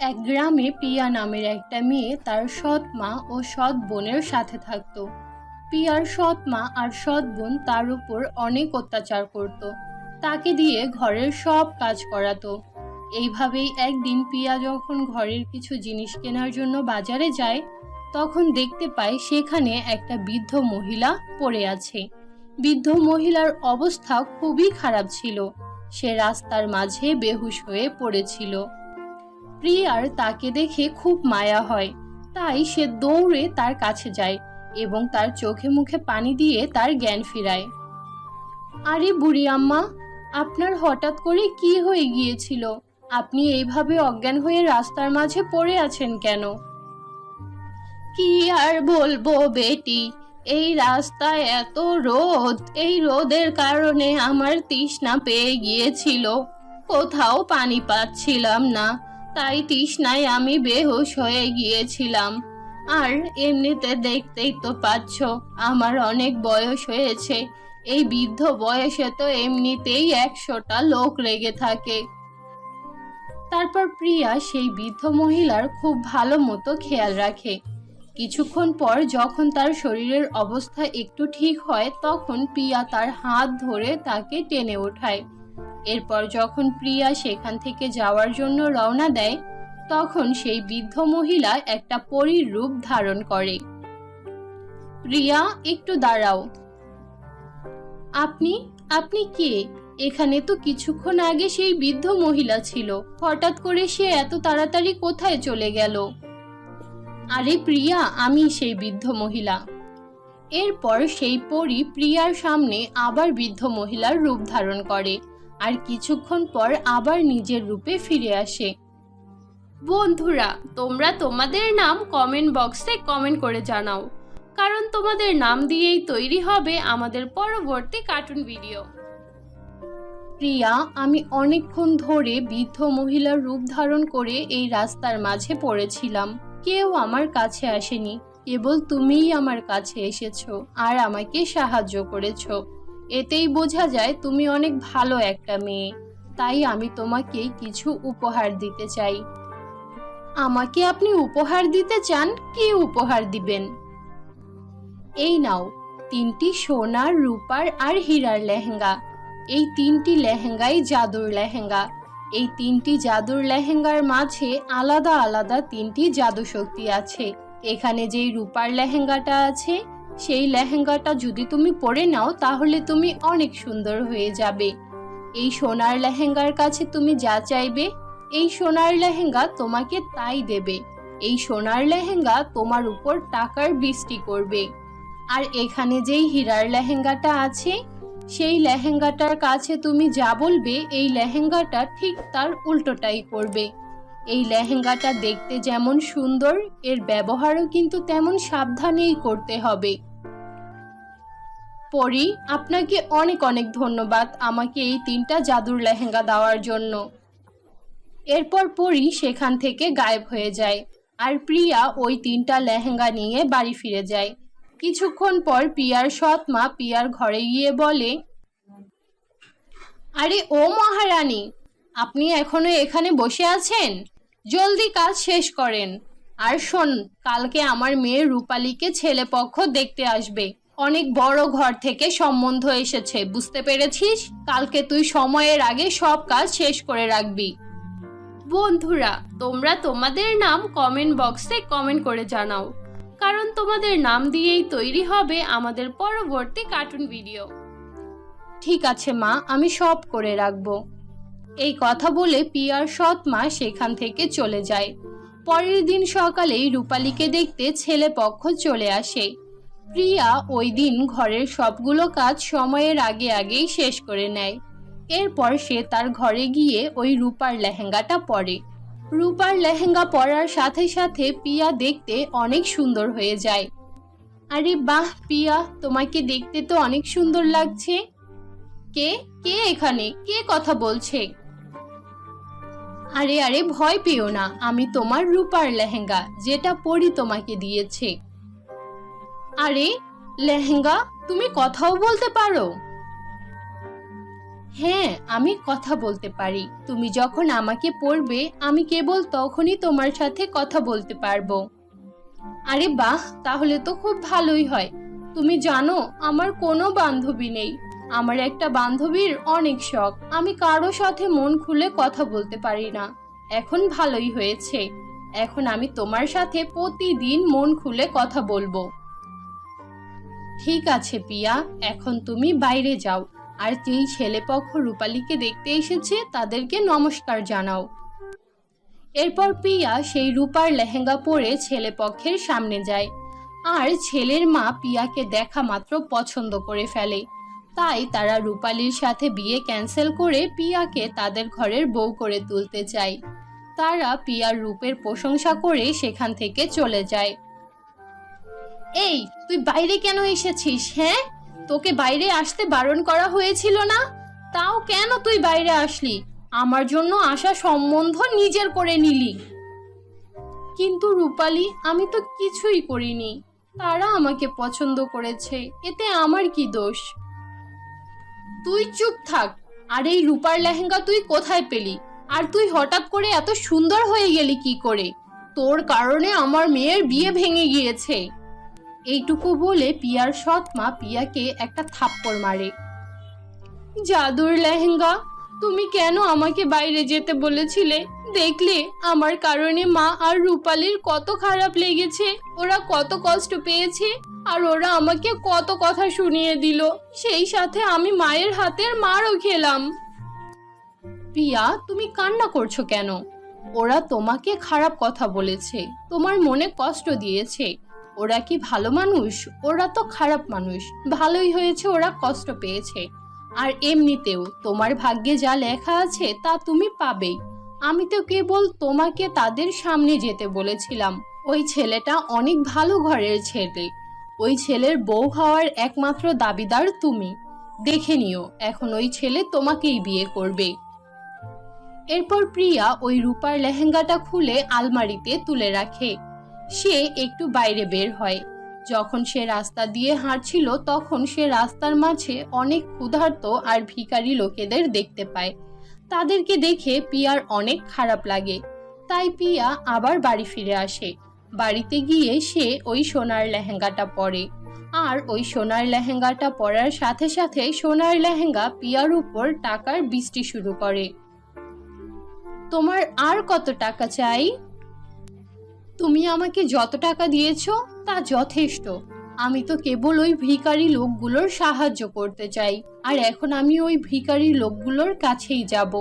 এক গ্রামে পিয়া নামের একটা মেয়ে তার সৎ মা ও সৎ বোনের সাথে থাকতো। পিয়ার সৎ মা আর সৎ বোন তার উপর অনেক অত্যাচার করত। তাকে দিয়ে ঘরের সব কাজ করাতো। এইভাবেই একদিন পিয়া যখন ঘরের কিছু জিনিস কেনার জন্য বাজারে যায়, তখন দেখতে পায় সেখানে একটা বৃদ্ধ মহিলা পড়ে আছে। বৃদ্ধ মহিলার অবস্থা খুবই খারাপ ছিল। সে রাস্তার মাঝে বেহুশ হয়ে পড়েছিল। প্রিয়ার তাকে দেখে খুব মায়া হয়। তাই সে দৌড়ে তার কাছে যায় এবং তার চোখে মুখে পানি দিয়ে তার জ্ঞান ফিরায়। আরে বুড়ি আম্মা, আপনার হঠাৎ করে কি হয়ে গিয়েছিল? আপনি এইভাবে অজ্ঞান হয়ে রাস্তার মাঝে পড়ে আছেন কেন? কি আর বলব বেটি, এই রাস্তায় এত রোদ, এই রোদের কারণে আমার তৃষ্ণা পেয়ে গিয়েছিল। কোথাও পানি পাচ্ছিলাম না। তাই তৃষ্ণায় আমি বেহুশ হয়ে গিয়েছিলাম। আর এমনিতে দেখতেই তো পাচ্ছ, আমার অনেক বয়স হয়েছে। এই বৃদ্ধ বয়সে তো এমনিতেই একশোটা লোক লেগে থাকে। তারপর প্রিয়া সেই বৃদ্ধ মহিলার খুব ভালো মতো খেয়াল রাখে। কিছুক্ষণ পর যখন তার শরীরের অবস্থা একটু ঠিক হয়, তখন প্রিয়া তার হাত ধরে তাকে টেনে ওঠায়। এরপর যখন প্রিয়া সেখান থেকে যাওয়ার জন্য রওনা দেয়, তখন সেই বৃদ্ধ মহিলা একটা পরীর রূপ ধারণ করে। প্রিয়া, একটু দাঁড়াও। আপনি আপনি কে? এখানে তো কিছুক্ষণ আগে সেই বৃদ্ধ মহিলা ছিল। হঠাৎ করে সে এত তাড়াতাড়ি কোথায় চলে গেল? আরে প্রিয়া, আমি সেই বৃদ্ধ মহিলা। এরপর সেই পরী প্রিয়ার সামনে আবার বৃদ্ধ মহিলার রূপ ধারণ করে। আর কিছুক্ষণ পর আবার নিজের রূপে ফিরে আসে। বন্ধুরা, তোমরা তোমাদের নাম কমেন্ট বক্সে কমেন্ট করে জানাও, কারণ তোমাদের নাম দিয়েই তৈরি হবে আমাদের পরবর্তী কার্টুন ভিডিও প্রিয়া, আমি অনেকক্ষণ ধরে বৃদ্ধ মহিলার রূপ ধারণ করে এই রাস্তার মাঝে পড়েছিলাম। কেউ আমার কাছে আসেনি। কেবল তুমিই আমার কাছে এসেছ আর আমাকে সাহায্য করেছ। এতেই বোঝা যায় তুমি অনেক ভালো একটা মেয়ে। তাই আমি তোমাকে কিছু উপহার দিতে চাই। আমাকে আপনি উপহার দিতে চান? কি উপহার দিবেন? এই নাও, তিনটি সোনার রূপার আর হীরার লেহেঙ্গা। এই তিনটি লেহেঙ্গাই জাদুর লেহেঙ্গা। এই তিনটি জাদুর লেহেঙ্গার মাঝে আলাদা আলাদা তিনটি জাদু শক্তি আছে। এখানে যেই রূপার লেহেঙ্গাটা আছে সেই লেহেঙ্গাটা যদি তুমি পরে নাও, তাহলে তুমি অনেক সুন্দর হয়ে যাবে। এই সোনার লেহেঙ্গার কাছে তুমি যা চাইবে, এই সোনার লেহেঙ্গা তোমাকে তাই দেবে। এই সোনার লেহেঙ্গা তোমার উপর টাকার বৃষ্টি করবে। আর এখানে যেই হীরার লেহেঙ্গাটা আছে, সেই লেহেঙ্গাটার কাছে তুমি যা বলবে, এই লেহেঙ্গাটা ঠিক তার উল্টোটাই করবে। এই লেহেঙ্গাটা দেখতে যেমন সুন্দর, এর ব্যবহারও কিন্তু তেমন সাবধানেই করতে হবে। পরি আপনাকে অনেক অনেক ধন্যবাদ আমাকে এই তিনটা জাদুর লেহেঙ্গা দেওয়ার জন্য। এরপর পরি সেখান থেকে গায়েব হয়ে যায় আর প্রিয়া ওই তিনটা লেহেঙ্গা নিয়ে বাড়ি ফিরে যায়। কিছুক্ষণ পর পিয়ার সৎ মা পিয়ার ঘরে গিয়ে বলে, আরে ও মহারানী, আপনি এখনও এখানে বসে আছেন? জলদি কাজ শেষ করেন। আর শোন, কালকে আমার মেয়ে রূপালীকে ছেলে পক্ষ দেখতে আসবে। অনেক বড় ঘর থেকে সম্বন্ধ এসেছে, বুঝতে পেরেছিস? কালকে তুই সময়ের আগে সব কাজ শেষ করে রাখবি। বন্ধুরা, তোমরা তোমাদের নাম কমেন্ট বক্সে কমেন্ট করে জানাও। কারণ তোমাদের নাম দিয়েই তৈরি হবে আমাদের পরবর্তী কার্টুন ভিডিও ঠিক আছে মা, আমি সব করে রাখব। এই কথা বলে পিয়ার সৎ মা সেখান থেকে চলে যায়। পরের দিন সকালেই রূপালীকে দেখতে ছেলে পক্ষ চলে আসে। প্রিয়া ওই দিন ঘরের সবগুলো কাজ সময়ের আগে আগেই শেষ করে নেয়। এরপর সে তার ঘরে গিয়ে ওই রূপার লেহেঙ্গাটা পরে। রূপার লেহেঙ্গা পরার সাথে সাথে পিয়া দেখতে অনেক সুন্দর হয়ে যায়। আরে বাহ পিয়া তোমাকে দেখতে তো অনেক সুন্দর লাগছে। কে? কে এখানে? কে কথা বলছে? আরে আরে ভয় পেও না, আমি তোমার রূপার লেহেঙ্গা, যেটা পরি তোমাকে দিয়েছে। আরে, লেহেঙ্গা, তুমি কথাও বলতে পারো। হ্যাঁ আমি কথা বলতে পারি। তুমি যখন আমাকে পড়বে, আমি কেবল তখনই তোমার সাথে কথা বলতে পারব। আরে বাহ, তাহলে তো খুব ভালোই হয়। তুমি জানো, আমার কোনো বান্ধবী নেই। আমার একটা বান্ধবীর অনেক শখ। আমি কারও সাথে মন খুলে কথা বলতে পারি না। এখন ভালোই হয়েছে। এখন আমি তোমার সাথে প্রতিদিন মন খুলে কথা বলব। ঠিক আছে, পিয়া, এখন তুমি বাইরে যাও। আর যেই ছেলেপক্ষ রূপালীকে দেখতে এসেছে, তাদেরকে নমস্কার জানাও। এরপর পিয়া সেই রূপার লেহেঙ্গা পরে ছেলেপক্ষের সামনে যায়। আর ছেলের মা পিয়াকে দেখা মাত্র পছন্দ করে ফেলে। তাই তারা রূপালীর সাথে বিয়ে ক্যান্সেল করে পিয়াকে তাদের ঘরের বউ করে তুলতে চায়। তারা পিয়ার রূপের প্রশংসা করে সেখান থেকে চলে যায়। এই, তুই বাইরে কেন এসেছিস হ্যাঁ? তোকে বাইরে আসতে বারণ করা হয়েছিল না? তাও কেন তুই বাইরে আসলি? আমার জন্য আসা সম্বন্ধ নিজের করে নিলি। কিন্তু রূপালি, আমি তো কিছুই করিনি। তারা আমাকে পছন্দ করেছে, এতে আমার কি দোষ? তুই চুপ থাক। আর এই রূপার লেহেঙ্গা তুই কোথায় পেলি? আর তুই হঠাৎ করে এত সুন্দর হয়ে গেলি কি করে? তোর কারণে আমার মেয়ের বিয়ে ভেঙে গিয়েছে। এইটুকু বলে পিয়ার সৎ মা পিয়াকে একটা থাপ্পড় মারে। জাদুর লেহেঙ্গা, তুমি কেন আমাকে বাইরে যেতে বলেছিলে? দেখলে, আমার কারণে মা আর রূপালীর কত খারাপ লেগেছে, ওরা কত কষ্ট পেয়েছে, আর ওরা আমাকে কত কথা শুনিয়ে দিল, সেই সাথে আমি মায়ের হাতের মারও খেলাম। পিয়া, তুমি কান্না করছ কেন? ওরা তোমাকে খারাপ কথা বলেছে, তোমার মনে কষ্ট দিয়েছে ওরা কি ভালো মানুষ? ওরা তো খারাপ মানুষ। ভালোই হয়েছে, ওরা কষ্ট পেয়েছে। আর এমনিতেও তোমার ভাগ্যে যা লেখা আছে, তা তুমি পাবেই আমি তো কেবল তোমাকে তাদের সামনে যেতে বলেছিলাম। ওই ছেলেটা অনেক ভালো ঘরের ছেলে। ওই ছেলের বউ হওয়ার একমাত্র দাবিদার তুমি। দেখে নিও, এখন ওই ছেলে তোমাকেই বিয়ে করবে। এরপর প্রিয়া ওই রূপার লেহেঙ্গাটা খুলে আলমারিতে তুলে রাখে। সে একটু বাইরে বের হয়। যখন সে রাস্তা দিয়ে হাঁটছিল, তখন সে রাস্তার মাঝে অনেক ক্ষুধার্ত আর ভিখারি লোকেদের দেখতে পায়। তাদেরকে দেখে পিয়ার অনেক খারাপ লাগে। তাই পিয়া আবার বাড়ি ফিরে আসে। বাড়িতে গিয়ে সে ওই সোনার লেহেঙ্গাটা পরে। আর ওই সোনার লেহেঙ্গাটা পরার সাথে সাথে সোনার লেহেঙ্গা পিয়ার উপর টাকার বৃষ্টি শুরু করে। তোমার আর কত টাকা চাই? তুমি আমাকে যত টাকা দিয়েছ তা যথেষ্ট। আমি তো কেবল ওই ভিখারি লোকগুলোর সাহায্য করতে চাই, আর এখন আমি ওই ভিখারি লোকগুলোর কাছেই যাব।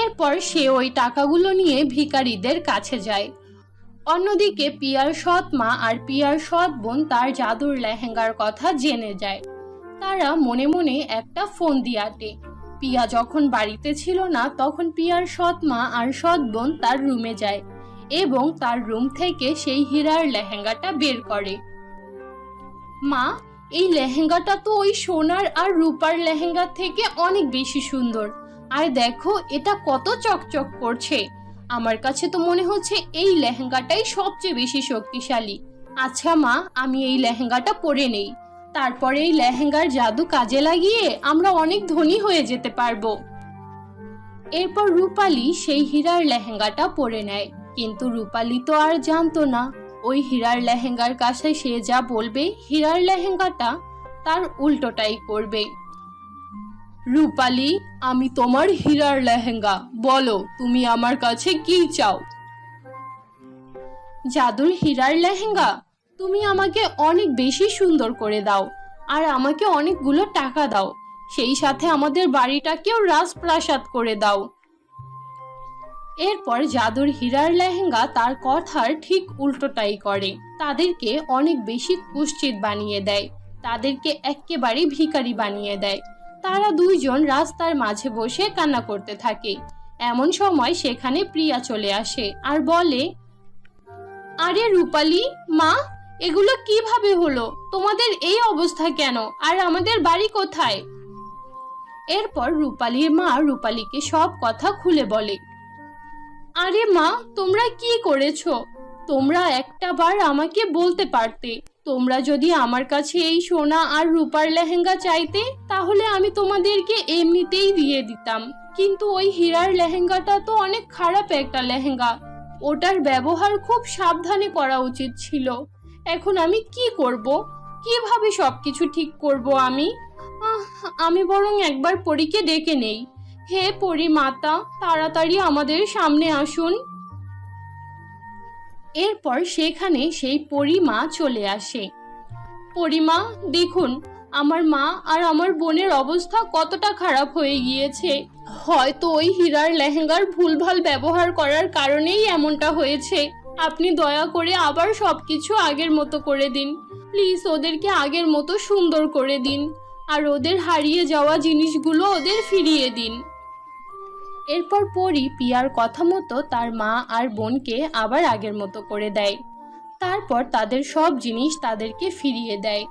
এরপর সে ওই টাকাগুলো নিয়ে ভিখারিদের কাছে যায়। অন্যদিকে পিয়ার সৎ মা আর পিয়ার সৎ বোন তার জাদুর লেহেঙ্গার কথা জেনে যায়। তারা মনে মনে একটা ফোন দিয়ে আটে। পিয়া যখন বাড়িতে ছিল না, তখন পিয়ার সৎ মা আর সৎ বোন তার রুমে যায়। এবং তার রুম থেকে সেই হীরার লেহেঙ্গাটা বের করে। মা, এই লেহেঙ্গাটা তো ওই সোনার আর রূপার লেহেঙ্গার থেকে অনেক বেশি সুন্দর। আর দেখো, এটা কত চকচক করছে। আমার কাছে তো মনে হচ্ছে এই লেহেঙ্গাটাই সবচেয়ে বেশি শক্তিশালী। আচ্ছা মা, আমি এই লেহেঙ্গাটা পরে নেই। তারপরে এই লেহেঙ্গার জাদু কাজে লাগিয়ে আমরা অনেক ধনী হয়ে যেতে পারব। এরপর রূপালী সেই হীরার লেহেঙ্গাটা পরে নেয়। কিন্তু রূপালী তো আর জানতো না। ওই হীরার লেহেঙ্গার কাছে সে যা বলবে, হীরার লেহেঙ্গাটা তার উল্টোটাই করবে। রূপালি, আমি তোমার হীরার লেহেঙ্গা, বলো, তুমি আমার কাছে কি চাও? জাদুর হীরার লেহেঙ্গা, তুমি আমাকে অনেক বেশি সুন্দর করে দাও, আর আমাকে অনেকগুলো টাকা দাও। সেই সাথে আমাদের বাড়িটাকেও রাজপ্রাসাদ করে দাও। এরপর জাদুর হীরার লেহেঙ্গা তার কথার ঠিক উল্টোটাই করে। তাদেরকে অনেক বেশি কুশ্চিত বানিয়ে দেয়। তাদেরকে একেবারে ভিখারি বানিয়ে দেয়। তারা দুইজন রাস্তার মাঝে বসে কান্না করতে থাকে। এমন সময় সেখানে প্রিয়া চলে আসে আর বলে, আরে রূপালী, মা, এগুলো কীভাবে হলো? তোমাদের এই অবস্থা কেন? আর আমাদের বাড়ি কোথায়? এরপর রূপালীর মা রূপালীকে সব কথা খুলে বলে। আরে মা, তোমরা কি করেছ? তোমরা একটা বার আমাকে বলতে পারতে। তোমরা যদি আমার কাছে এই সোনা আর রূপার লেহেঙ্গা চাইতে, তাহলে আমি তোমাদেরকে এমনিতেই দিয়ে দিতাম। কিন্তু ওই হীরার লেহেঙ্গাটা তো অনেক খারাপ একটা লেহেঙ্গা। ওটার ব্যবহার খুব সাবধানে করা উচিত ছিল। এখন আমি কি করব? কীভাবে সবকিছু ঠিক করব আমি? আমি বরং একবার পরীকে ডেকে নেই। হে পরি মাতা তাড়াতাড়ি আমাদের সামনে আসুন। এরপর সেখানে সেই পরিমা চলে আসে। পরিমা, দেখুন, আমার মা আর আমার বোনের অবস্থা কতটা খারাপ হয়ে গিয়েছে। হয়তো ওই হীরার লেহেঙ্গার ভুলভাল ব্যবহার করার কারণেই এমনটা হয়েছে। আপনি দয়া করে আবার সবকিছু আগের মতো করে দিন। প্লিজ ওদেরকে আগের মতো সুন্দর করে দিন। আর ওদের হারিয়ে যাওয়া জিনিসগুলো ওদের ফিরিয়ে দিন। এরপর পরি পিয়ার কথা মতো তার মা আর বোনকে আবার আগের মতো করে দেয়। তারপর তাদের সব জিনিস তাদেরকে ফিরিয়ে দেয়।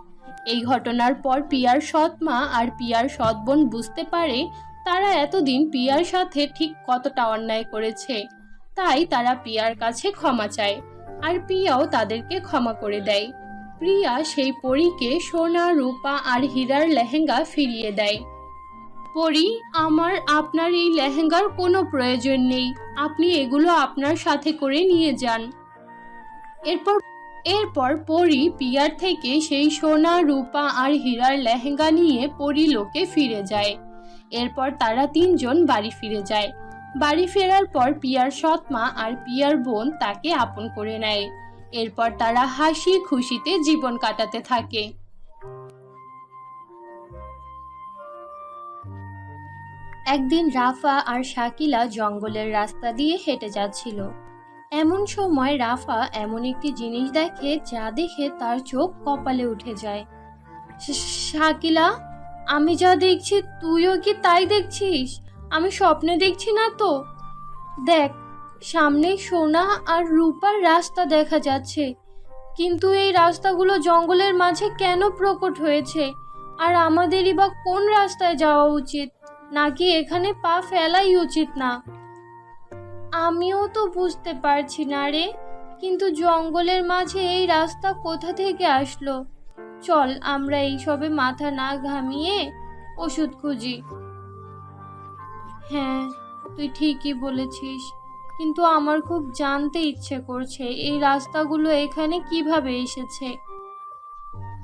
এই ঘটনার পর পিয়ার সৎ মা আর পিয়ার সৎ বোন বুঝতে পারে তারা এতদিন পিয়ার সাথে ঠিক কতটা অন্যায় করেছে। তাই তারা পিয়ার কাছে ক্ষমা চায় আর পিয়াও তাদেরকে ক্ষমা করে দেয়। প্রিয়া সেই পরীকে সোনা, রূপা আর হীরার লেহেঙ্গা ফিরিয়ে দেয়। পরি আমার, আপনার এই লেহেঙ্গার কোনো প্রয়োজন নেই। আপনি এগুলো আপনার সাথে করে নিয়ে যান। এরপর এরপর পরি পিয়ার থেকে সেই সোনা, রূপা আর হীরার লেহেঙ্গা নিয়ে পরি লোকে ফিরে যায়। এরপর তারা তিনজন বাড়ি ফিরে যায়। বাড়ি ফেরার পর পিয়ার সৎমা আর পিয়ার বোন তাকে আপন করে নেয়। এরপর তারা হাসি খুশিতে জীবন কাটাতে থাকে। একদিন রাফা আর শাকিলা জঙ্গলের রাস্তা দিয়ে হেঁটে যাচ্ছিল। এমন সময় রাফা এমন একটি জিনিস দেখে যা দেখে তার চোখ কপালে উঠে যায়। শাকিলা, আমি যা দেখছি তুইও কি তাই দেখছিস? আমি স্বপ্নে দেখছি না তো। দেখ, সামনে সোনা আর রূপার রাস্তা দেখা যাচ্ছে। কিন্তু এই রাস্তাগুলো জঙ্গলের মাঝে কেন প্রকট হয়েছে? আর আমাদেরই বা কোন রাস্তায় যাওয়া উচিত? নাকি এখানে পা ফেলাই উচিত না? আমিও তো বুঝতে পারছি না রে, কিন্তু জঙ্গলের মাঝে এই রাস্তা কোথা থেকে আসলো? চল, আমরা এইসবে মাথা না ঘামিয়ে ওষুধ খুঁজি। হ্যাঁ তুই ঠিকই বলেছিস, কিন্তু আমার খুব জানতে ইচ্ছে করছে, এই রাস্তাগুলো এখানে কীভাবে এসেছে?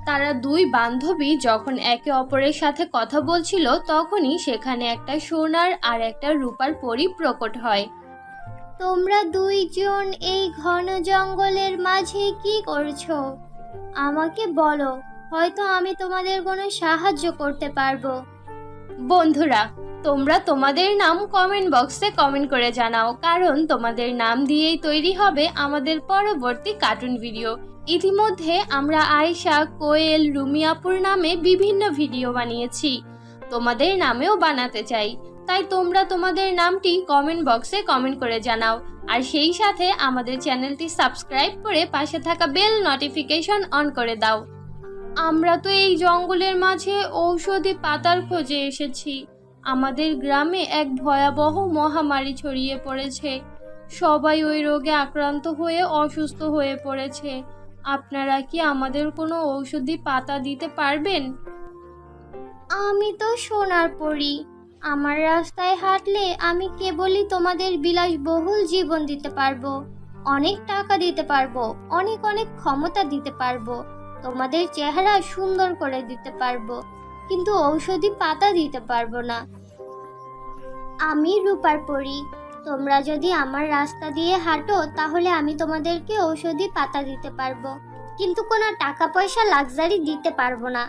তারা দুই বান্ধবী যখন একে অপরের সাথে কথা বলছিল তখনই সেখানে একটা সোনার আর একটা রূপার পরি প্রকট হয়। তোমরা দুইজন এই ঘন জঙ্গলের মাঝে কি করছ? আমাকে বলো হয়তো আমি তোমাদের কোনো সাহায্য করতে পারব। বন্ধুরা তোমরা তোমাদের নাম কমেন্ট বক্সে কমেন্ট করে জানাও কারণ তোমাদের নাম দিয়েই তৈরি হবে আমাদের পরবর্তী কার্টুন ভিডিও। ইতিমধ্যে আমরা আয়শা, কোয়েল রুমিয়াপুর নামে বিভিন্ন ভিডিও বানিয়েছি। তোমাদের নামেও বানাতে চাই। তাই তোমরা তোমাদের নামটি কমেন্ট বক্সে কমেন্ট করে জানাও। আর সেই সাথে আমাদের চ্যানেলটি সাবস্ক্রাইব করে পাশে থাকা বেল নোটিফিকেশন অন করে দাও। আমরা তো এই জঙ্গলের মাঝে ঔষধি পাতার খোঁজে এসেছি। আমাদের গ্রামে এক ভয়াবহ মহামারী ছড়িয়ে পড়েছে। সবাই ওই রোগে আক্রান্ত হয়ে অসুস্থ হয়ে পড়েছে। আপনারা কি আমাদের কোনো ঔষধি পাতা দিতে পারবেন? আমি তো সোনার পরি। আমার রাস্তায় হাঁটলে আমি কেবলই তোমাদের বিলাসবহুল জীবন দিতে পারব। অনেক টাকা দিতে পারব, অনেক অনেক ক্ষমতা দিতে পারব। তোমাদের চেহারা সুন্দর করে দিতে পারব, কিন্তু ঔষধি পাতা দিতে পারব না। আমি রূপার পরি। তোমরা যদি আমার রাস্তা দিয়ে হাঁটো, তাহলে আমি তোমাদেরকে ঔষধি পাতা দিতে পারব। কিন্তু কোনো টাকা পয়সা লাক্সারি দিতে পারব না।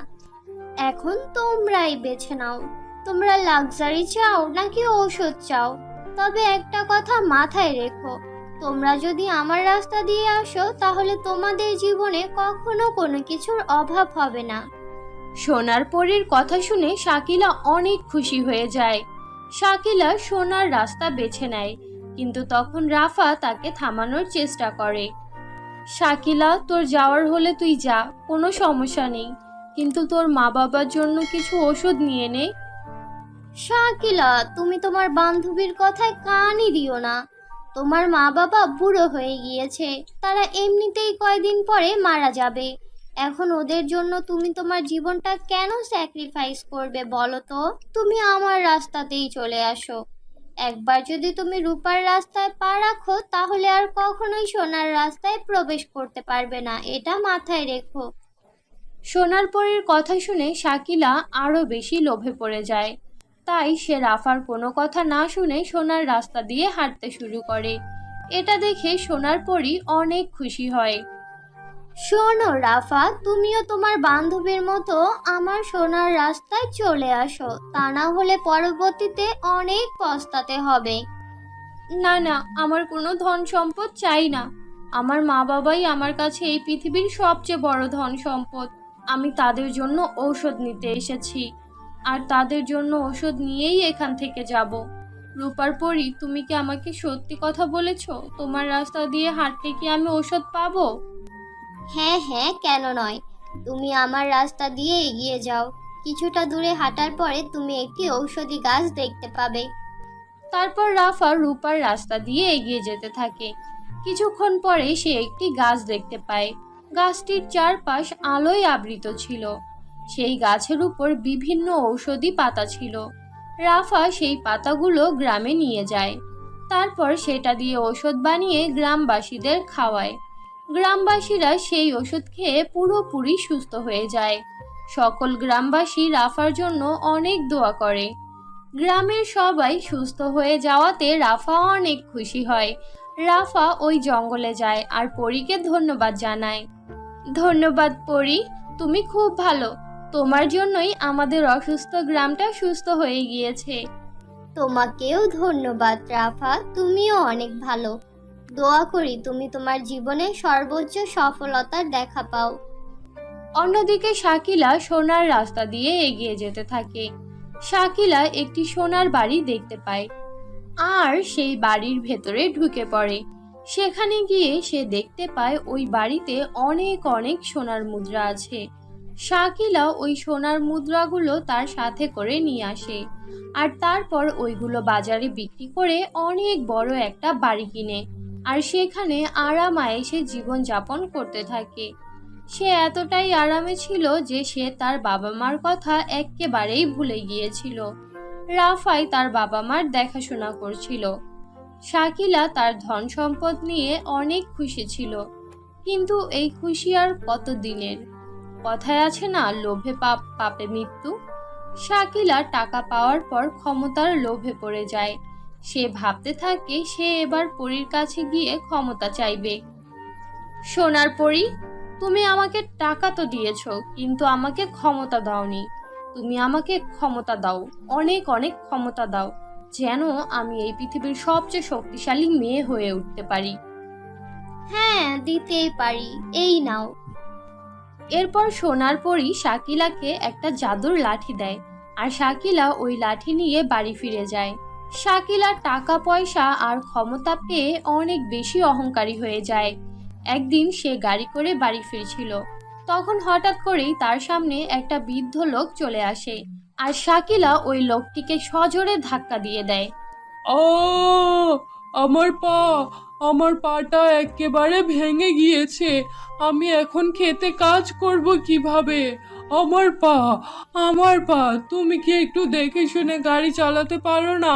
এখন তোমরাই বেছে নাও। তোমরা লাক্সারি চাও নাকি ঔষধ চাও? তবে একটা কথা মাথায় রেখো, তোমরা যদি আমার রাস্তা দিয়ে আসো, তাহলে তোমাদের জীবনে কখনো কোনো কিছুর অভাব হবে না। সোনার পরীর কথা শুনে শাকিলা অনেক খুশি হয়ে যায়। শাকিলা সোনার রাস্তা বেছে নেয়, কিন্তু তখন রাফা তাকে থামানোর চেষ্টা করে। শাকিলা, তোর যাওয়ার হলে তুই যা, কোনো সমস্যা নেই, কিন্তু তোর মা বাবার জন্য কিছু ওষুধ নিয়ে নে। শাকিলা, তুমি তোমার বান্ধবীর কথায় কানই দিও না। তোমার মা বাবা বুড়ো হয়ে গিয়েছে, তারা এমনিতেই কয়দিন পরে মারা যাবে। এখন ওদের জন্য তুমি তোমার জীবনটা কেন স্যাক্রিফাইস করবে বলো তো? তুমি আমার রাস্তাতেই চলে আসো। একবার যদি তুমি রূপার রাস্তায় পা রাখো, তাহলে আর কখনোই সোনার রাস্তায় প্রবেশ করতে পারবে না। এটা মাথায় রেখো। সোনার পরীর কথা শুনে শাকিলা আরও বেশি লোভে পড়ে যায়। তাই সে রাফার কোনো কথা না শুনে সোনার রাস্তা দিয়ে হাঁটতে শুরু করে। এটা দেখে সোনার পরই অনেক খুশি হয়। শোনো, রাফা, তুমিও তোমার বান্ধবীর মতো আমার সোনার রাস্তায় চলে আসো। তা না হলে পরবর্তীতে অনেক পস্তাতে হবে। না না, আমার কোনো ধন সম্পদ চাই না। আমার মা বাবাই আমার কাছে এই পৃথিবীর সবচেয়ে বড় ধন সম্পদ। আমি তাদের জন্য ঔষধ নিতে এসেছি। আর তাদের জন্য ওষুধ নিয়েই এখান থেকে যাব। রূপার পরি, তুমি কি আমাকে সত্যি কথা বলেছ? তোমার রাস্তা দিয়ে হাঁটলে কি আমি ওষুধ পাবো? হ্যাঁ হ্যাঁ কেন নয়। তুমি আমার রাস্তা দিয়ে এগিয়ে যাও। কিছুটা দূরে হাঁটার পরে তুমি একটি ঔষধি গাছ দেখতে পাবে। তারপর রাফা রূপার রাস্তা দিয়ে এগিয়ে যেতে থাকে। কিছুক্ষণ পরে সে একটি গাছ দেখতে পায়। গাছটির চারপাশ আলোয় আবৃত ছিল। সেই গাছের উপর বিভিন্ন ঔষধি পাতা ছিল। রাফা সেই পাতাগুলো গ্রামে নিয়ে যায়। তারপর সেটা দিয়ে ওষুধ বানিয়ে গ্রামবাসীদের খাওয়ায়। গ্রামবাসীরা সেই ওষুধ খেয়ে পুরোপুরি সুস্থ হয়ে যায়। সকল গ্রামবাসী রাফার জন্য অনেক দোয়া করে। গ্রামের সবাই সুস্থ হয়ে যাওয়াতে রাফা অনেক খুশি হয়। রাফা ওই জঙ্গলে যায় আর পরীকে ধন্যবাদ জানায়। ধন্যবাদ, পরী, তুমি খুব ভালো। তোমার জন্যই আমাদের অসুস্থ গ্রামটা সুস্থ হয়ে গিয়েছে। তোমাকেও ধন্যবাদ, রাফা। তুমিও অনেক ভালো। দোয়া করি তুমি তোমার জীবনে সর্বোচ্চ সফলতার দেখা পাও। অন্যদিকে শাকিলা সোনার রাস্তা দিয়ে এগিয়ে যেতে থাকে। শাকিলা একটি সোনার বাড়ি দেখতে পায়। আর সেই বাড়ির ভেতরে ঢুকে পড়ে। সেখানে গিয়ে সে দেখতে পায় ওই বাড়িতে অনেক অনেক সোনার মুদ্রা আছে। শাকিলা ওই সোনার মুদ্রাগুলো তার সাথে করে নিয়ে আসে। আর তারপর ওইগুলো বাজারে বিক্রি করে অনেক বড় একটা বাড়ি কিনে। আর সেখানে আরাম আয়েসে জীবনযাপন করতে থাকে। সে এতটাই আরামে ছিল যে সে তার বাবা মার কথা একেবারেই ভুলে গিয়েছিল। রাফাই তার বাবা মার দেখাশোনা করছিল। শাকিলা তার ধন সম্পদ নিয়ে অনেক খুশি ছিল। কিন্তু এই খুশি আর কত দিনের কথায় আছে না, লোভে পাপ, পাপে মৃত্যু? শাকিলা টাকা পাওয়ার পর ক্ষমতার লোভে পড়ে যায়। সে ভাবতে থাকে সে এবার পরীর কাছে গিয়ে ক্ষমতা চাইবে। সোনার পরী তুমি আমাকে টাকা তো দিয়েছ কিন্তু আমাকে ক্ষমতা দাওনি। তুমি আমাকে ক্ষমতা দাও অনেক অনেক ক্ষমতা দাও যেন আমি এই পৃথিবীর সবচেয়ে শক্তিশালী মেয়ে হয়ে উঠতে পারি। হ্যাঁ দিতেই পারি এই নাও। এরপর সোনার পরই শাকিলাকে একটা জাদুর লাঠি দেয় আর শাকিলা ওই লাঠি নিয়ে বাড়ি ফিরে যায়। শাকিলা টাকা পয়সা আর ক্ষমতা পেয়ে অনেক বেশি অহংকারী হয়ে যায়। একদিন সে গাড়ি করে বাড়ি ফিরছিল। তখন হঠাৎ করেই তার সামনে একটা বৃদ্ধ লোক চলে আসে আর শাকিলা ওই লোকটিকে সজোরে ধাক্কা দিয়ে দেয়। আ আমার পা, আমার পাটা একেবারে ভেঙে গিয়েছে। আমি এখন খেতে কাজ করব কীভাবে? আমার পা আমার পা, তুমি কি একটু দেখে শুনে গাড়ি চালাতে পারো না?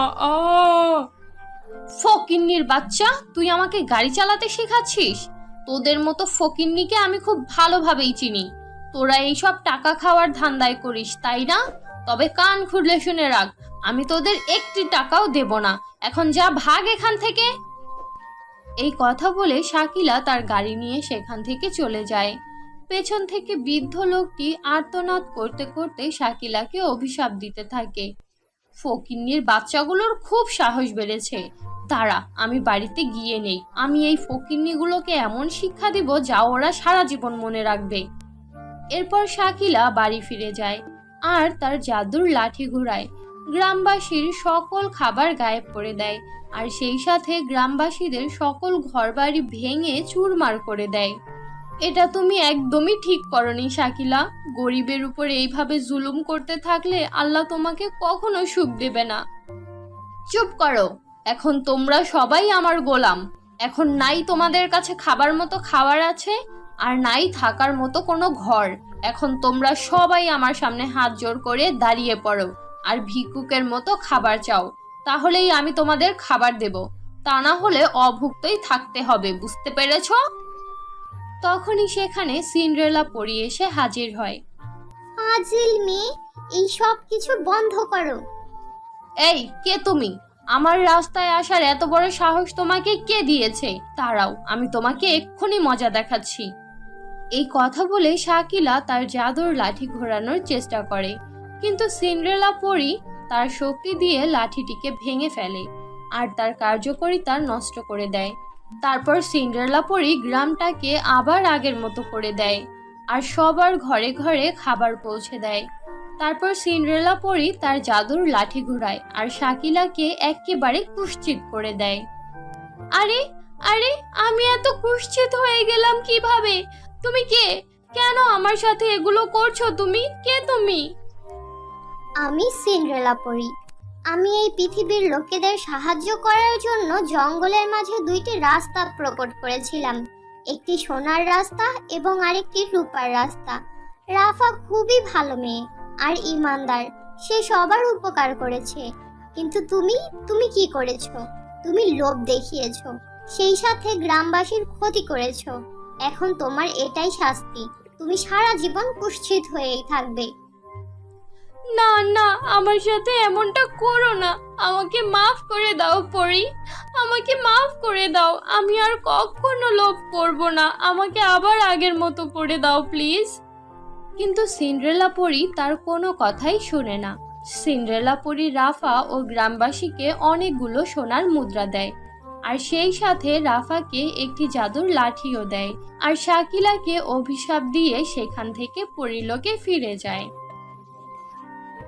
ফকিন্নির বাচ্চা, তুই আমাকে গাড়ি চালাতে শেখাচ্ছিস? তোদের মতো ফকিন্নিকে আমি খুব ভালোভাবেই চিনি। তোরা এইসব টাকা খাওয়ার ধান্দায় করিস, তাই না? তবে কান খুলে শুনে রাখ, আমি তোদের একটি টাকাও দেব না। এখন যা ভাগ এখান থেকে। এই কথা বলে শাকিলা তার গাড়ি নিয়ে সেখান থেকে চলে যায়। পেছন থেকে বৃদ্ধ লোকটি আর্তনাদ করতে করতে শাকিলাকে অভিশাপ দিতে থাকে। ফকিন্নির বাচ্চাগুলোর খুব সাহস বেড়েছে। তারা আমি বাড়িতে গিয়ে নেই। আমি এই ফকিন্নিগুলোকে এমন শিক্ষা দিব যা ওরা সারা জীবন মনে রাখবে। এরপর শাকিলা বাড়ি ফিরে যায় আর তার জাদুর লাঠি ঘোরায় গ্রামবাসীর সকল খাবার গায়েব করে দেয় আর সেই সাথে গ্রামবাসীদের সকল ঘরবাড়ি ভেঙে চুরমার করে দেয়। এটা তুমি একদমই ঠিক করনি, শাকিলা। গরিবের উপর এইভাবে জুলুম করতে থাকলে আল্লাহ তোমাকে কখনো সুখ দেবে না। চুপ করো। এখন তোমরা সবাই আমার গোলাম। এখন নাই তোমাদের কাছে খাবার মতো খাবার আছে, আর নাই থাকার মতো কোনো ঘর। এখন তোমরা সবাই আমার সামনে হাত জোর করে দাঁড়িয়ে পড়ো, আর ভিক্ষুকের মতো খাবার চাও। তাহলেই আমি তোমাদের খাবার দেব। তা না হলে অভুক্তই থাকতে হবে, বুঝতে পেরেছ? তখনই সেখানে সিন্ড্রেলা পরি এসে হাজির হয়। মেয়ে এই সব কিছু বন্ধ করো। এই কে তুমি? আমার রাস্তায় আসার এত বড় সাহস তোমাকে কে দিয়েছে? তারাও আমি তোমাকে এক্ষুনি মজা দেখাচ্ছি। এই কথা বলে শাকিলা তার জাদুর লাঠি ঘোরানোর চেষ্টা করে। কিন্তু সিন্ড্রেলা পরি তার শক্তি দিয়ে লাঠিটিকে ভেঙে ফেলে আর তার কার্যকারিতা নষ্ট করে দেয়। তারপর সিন্ড্রেলা পরি গ্রামটাকে আবার আগের মতো করে দেয় আর সবার ঘরে ঘরে খাবার পৌঁছে দেয়। তারপর সিন্ড্রেলা পরি তার জাদুর লাঠি ঘোরায় আর শাকিলাকে একেবারে কুশ্চিত করে দেয়। আরে আরে, আমি এত কুশ্চিত হয়ে গেলাম কীভাবে? তুমি কে? কেন আমার সাথে এগুলো করছ তুমি? কে তুমি? আমি সিন্ড্রেলা পড়ি আমি এই পৃথিবীর লোকেদের সাহায্য করার জন্য জঙ্গলের মাঝে দুইটি রাস্তা প্রকট করেছিলাম। একটি সোনার রাস্তা এবং আরেকটি রূপার রাস্তা। রাফা খুবই ভালো মেয়ে আর ইমানদার। সে সবার উপকার করেছে। কিন্তু তুমি তুমি কি করেছ? তুমি লোভ দেখিয়েছো। সেই সাথে গ্রামবাসীর ক্ষতি করেছ। এখন তোমার এটাই শাস্তি। তুমি সারা জীবন কুৎসিত হয়েই থাকবে। না না, আমার সাথে এমনটা করো না। আমাকে মাফ করে দাও, পরি। আমাকে মাফ করে দাও। আমি আর কখনো লোভ করব না। আমাকে আবার আগের মতো করে দাও, প্লিজ। কিন্তু সিন্ড্রেলা পরি তার কোনো কথাই শোনে না। সিন্ড্রেলা পরি রাফা ও গ্রামবাসীকে অনেকগুলো সোনার মুদ্রা দেয়। আর সেই সাথে রাফাকে একটি জাদুর লাঠিও দেয়। আর শাকিলাকে অভিশাপ দিয়ে সেখান থেকে পরিলোকে ফিরে যায়।